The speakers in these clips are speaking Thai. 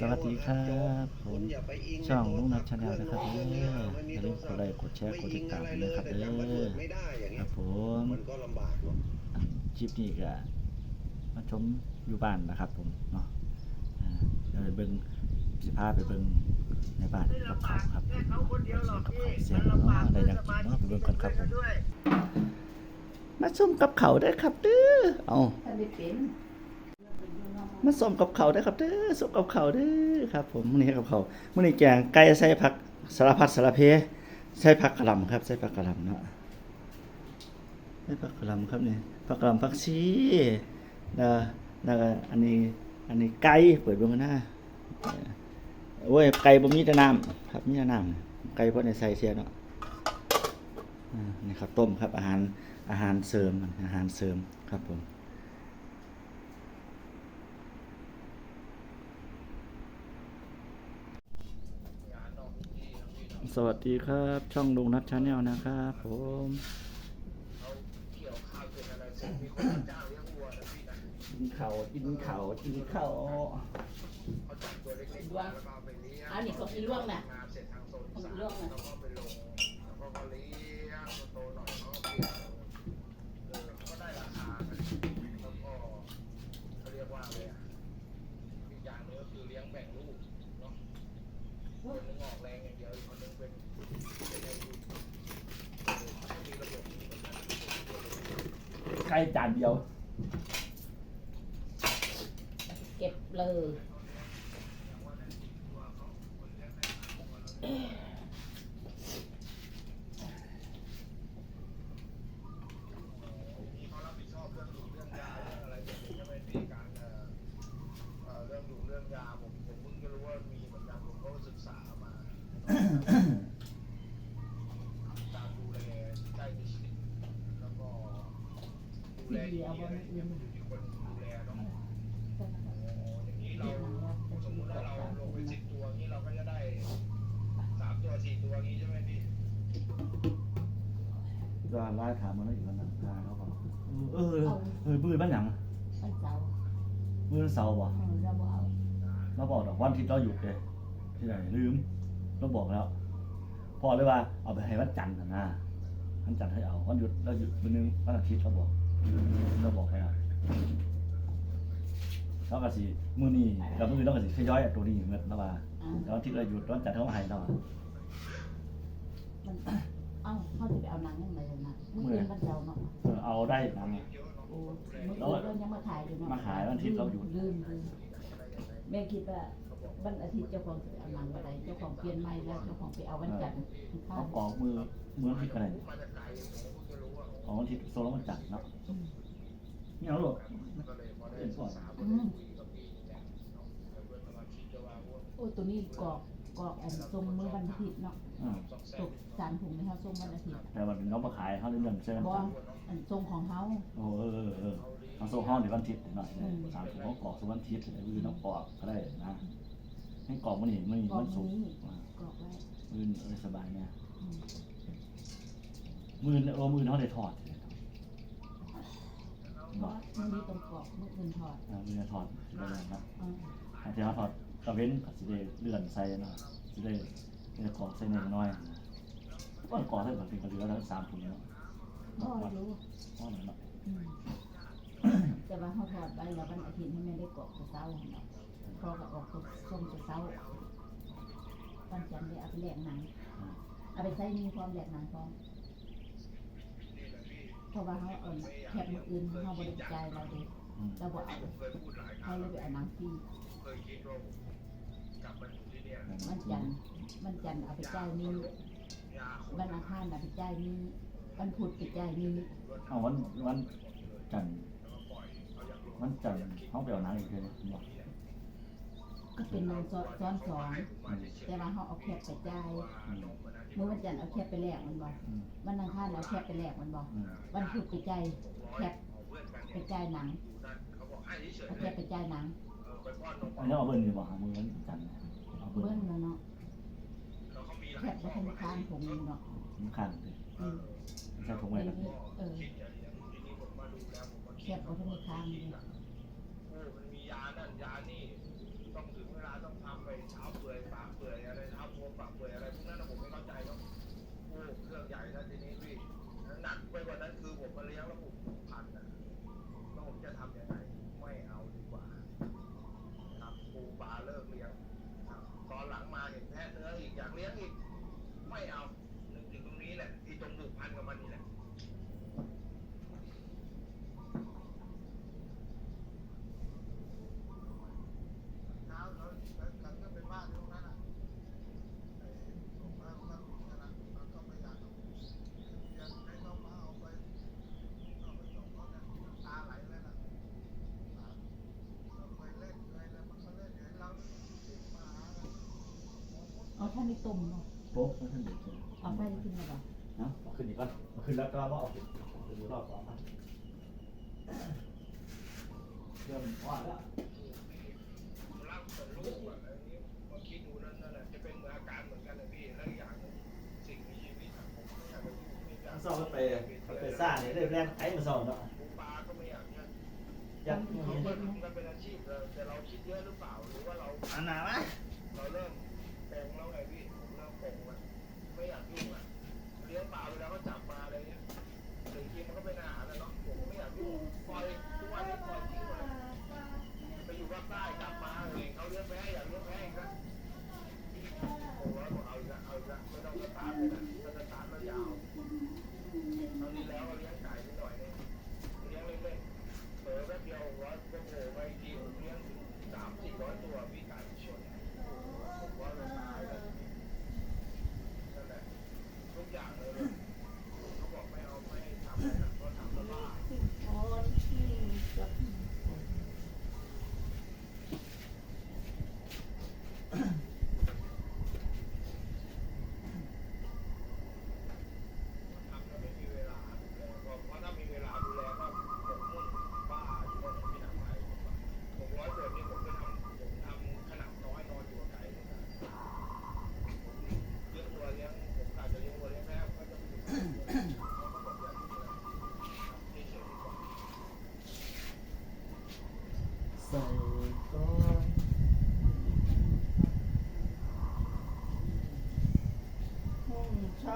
สวัสดีครับผมช่องลุงนัทชาแนลนะครับเด้ออย่าลืมกดไลค์กดแชร์กดติดตามด้วยนะครับเด้อครับผมมันก็ลำบากเนาะคลิปนี้ก็มาชมอยู่บ้านนะครับ ผมเนาะอ่าเดี๋ยวไปเบิ่งสิพาไปเบิ่งในบ้านกับเขาวครับผมเนาะกับเขาวเสียงเนาะได้ยังกินเนาะไปเบิ่งกันครับผมมาชมกับเขาวได้อครับเด้อเอาถ้าได้เป็น มาส้มกับเขาได้ครับเด้อสมกับเขาเด้อครับผมมื้อนี้กับเขามื้อนี้แกงไก่ใส่ผักสารพัดสารเพใส่ผักกระหล่ำครับใส่ผักกระหล่ำเนาะใส่ผักกระหล่ำครับนี่ผักกระหล่ำผักชีแล้วแล้วก็อันนี้อันนี้ไก่เปิดเบิ่งกันนะโอ้ยไก่บ่มีแต่น้ำครับมีแต่น้ำไก่บ่ได้ใส่เสียเนาะนี่ครับต้มครับอาหารอาหารเสริมอาหารเสริมครับผม สวัสดีครับ ช่องลุงนัทชาแนลนะครับผมกินเขาวกินเขาวกินเขาวดวงอันนี้เขากินล่วงน่ะเขากินล่วงน่ะ จานเดียว เก็บเลย เรื่องดูเรื่องยาผมผมเพิ่งจะรู้ว่ามีเหมือนกันผมก็ศึกษามาการดูแลใกล้ชิดแล้วก็ดูแลดีอะไอย่างนี้เราสมมติว่าเราลงไปสิบตัวนี้เราก็จะได้สามตัวสี่ตัวนี้ใช่ไหมพี่ก็ไล่ถามมันแล้วอยู่วันนั้นทางเขาบอกเออเออเออมือบ้านหยังวันเสาร์มือเสาร์บ่เออเราบ่เอาเราบอกดอกวันทิตย์เราหยุดเลยที่ไหนลืมเราบอกแล้วพอเลยว่าเอาไปให้วันจันทร์น่ะวันจันทร์ให้เอาวันหยุดเราหยุดวันนึงวันอาทิตย์เราบอก เราบอกให้เอาเราก็สิมือนี้กับมื้อนี้เราก็สิทยอยเอาตัวนี้เหมือนแล้วว่าอ่าแล้ววันทิตย์เราหยุดวันจันทร์เขามาให้เราอะมันเอ้าเขาจะไปเอาหนังยังไงล่ะนะมืออื่นวันเสาร์เนาะเออเอาได้หนะโอ้มื้ออื่นยังมาขายอยู่เนาะมาขายวันอาทิตย์เราหยุดลืมลืมแม่คิดว่าวันอาทิตย์เจ้าของจะเอาหนังอะไรเจ้าของเปลี่ยนใหม่แล้วเจ้าของไปเอาวันจันทร์ข้าเอาวกอกมือมือทิตย์ก็ได้ ของวันอาทิตย์โซลวันจันทร์เนาะนี่เอาลูกเอ็นก่อนอืมโอ้ตัวนี้กรอกกรอกอันทรงมื้อวันอาทิตย์เนาะอืมตกสารถุงในเฮาส่งวันอาทิตย์แต่วันนี้น้องมาขายเขาเรื่องเชิญบ่อันทรงของเฮาโอ้เออเออเออเอาโซ่ห้องเดี๋ยววันอาทิตย์หน่อยสามถุงเขากรอกสุวรรณอาทิตย์เดี๋ยวมือน้องกรอกก็ได้นะให้กรอกมันนี่มันนี่กรอมักนสุกนี้กรอกไว้มือเออสบายเนี่ยอื มมือโอ้มือเขาได้ทอดเพราะมันมีตรงกรอกมื้ออื่นทอดมือทอดได้เลยนะอ่าให้ที่เขาทอดกระเว้นก็สิได้เลื่อนใส่เนาะสิได้ได้กรอกใส่หนึ่งน้อยก็กรอกใส่แบบเป็นกระเดือแล้วสามถุงเนาะบ่รู้พ่อหน่อยเนาะอืมแต่ว่าเฮาทอดไว้แล้ววันอาทิตย์ให้แม่ได้กรอกแต่เช้าเนาะพอก็ออกตัวส่งแต่เช้าวันจันทร์ได้เอาไปแลกหนังเอาไปใส่มีความแลกหนังพร้อม เพราะว่าเฮาเอิ้นแคบมื้ออื่นเฮาบ่ได้จ่ายเราเด้อืมเราบ่เอาเขาเลยไปเอาหนังฟรีเคยคิดว่าผมกลับมาอยู่ที่เนี่ยมันจันทร์มันจันทร์เอาไปจ่ายนี้ยาคนวันอังคารเอาไปจ่ายนี้วันพุธไปจ่ายนี้เอาวันวันจันทร์วันจันทร์เขาไปเอาหนังอีกเลยบอก ก็เป็นนางซ้อนซ้อนสองอืมแต่ว่าเขาเอาแคบไปจ่ายอืมเมื่อวันจันทร์เอาแคบไปแลกมันบอกอืมวันอังคารเอาแคบไปแลกมันบอกอืมวันพุธไปจ่ายแคบไปจ่ายหนังเขาบอกให้เฉยเอาแคบไปจ่ายหนังเออไปป้อนนมอันนี้เอาเบิ้ลดีกว่าเอามือวันจันทร์เอาเบิ้เบิ้ลลแล้วเนาะแล้วเขามีหแคลายบไปธนาคารผมนี่เนา ต้องถึงเวลาต้องทำไปเช้าเปื่อยปากเปื่อยอะไรเช้าพวงปากเปื่อยอะไรพวกนั้นผมไม่เข้าใจครับโอ้เครื่องใหญ่นะทีนี้พี่หนักไปกว่านั้นคือผมมาเลี้ยงแล้วผมพันนะแล้วผมจะทำยังไงไม่เอาดีกว่าครับปูปลาเลิกเลี้ยงตอนหลังมาเห็นแพะเนื้ออีกอยากเลี้ยงอีก ไม่เอานึกถึงตรงนี้แหละที่ตรงผูกพัานในตุ่มเนาะโป๊ะท่านเด็กเอาไฟขึ้นมาก่อนนะเาขึ้นอีกป่ะเอาขึ้นแล้วก็ว่าเอาขึ้นดูรอบสองนะเริ่มว่าแล้วร่างเหมืลูกอะอันี้พอคิดดูนั่นนั่นแหละจะเป็นอาการเหมือนกันนะพี่แล้วอย่างหนึ่งส่งกไไซ่อมไปไปสร้างเนี่ยเรื่องแรกไอ้มานซ่อมเนาะปาก็ไม่อยากเนี่ยยังเขาเเป็นอาชีพแต่เราคิดเยอะหรือเปล่าหรือว่าเราอันหนาไหมเราเริ่ม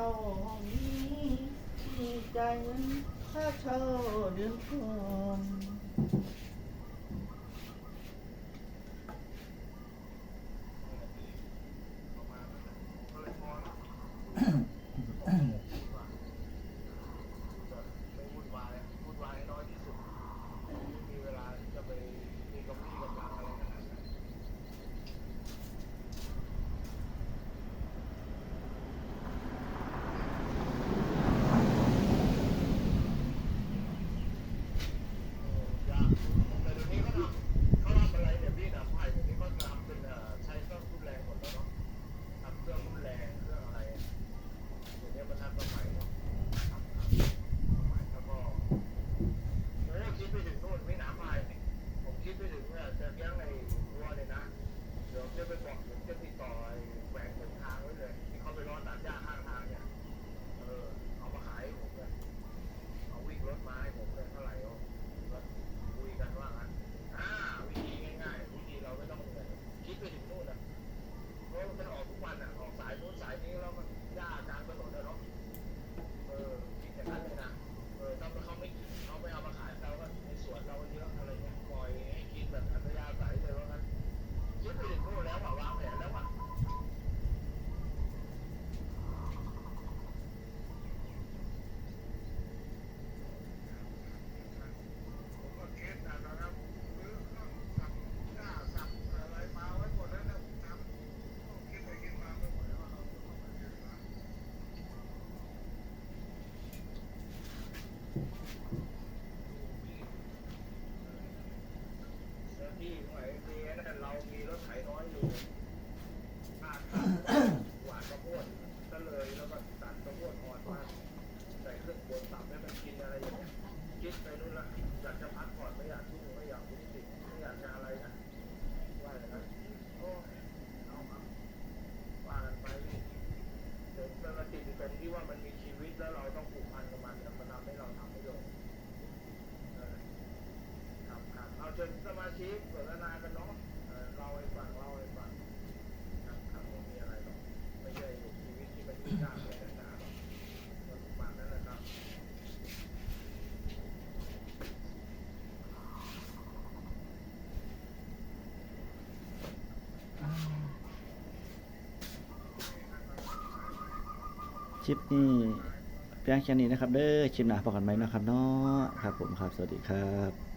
ช่าองนี้มีจ่ายเงินค่าเช่าเดือนก่อน บอกผมจะติดต่อแหวนเส้นทางไว้เลยที่เขาไปร้อนตัดหญ้าข้างทางเนี่ย เออ เอามาขายให้ผมเลยเอาวิ่งรถมาให้ผมเลย หวานข้าวโพะเลยแล้วก็ตัดข้าวอ่อนมาใส่เครื่องบดสับให้มันกินอะไรอย่างงี้กิดไปนู่นละอยากจะพักผ่อนไม่อยากทุ่ไม่อยากทุ่สิไม่อยากจะอะไรนะว่าอย่อเครับว่ากันไปเดี๋ยวมันติดตรงที่ว่ามันมีชีวิตแล้วเราต้องผูกพันกับมันมันทำให้เราทำประโยชน์ครัครับเอาเชิสมาชิกสนทนากันเนาะเราไอ้ฝั่ง ลิปนี้เพียงแค่นี้นะครับ เด้อคลิปหน้าพบกันไหมนะครับเนาะครับผมครับ สวัสดีครับ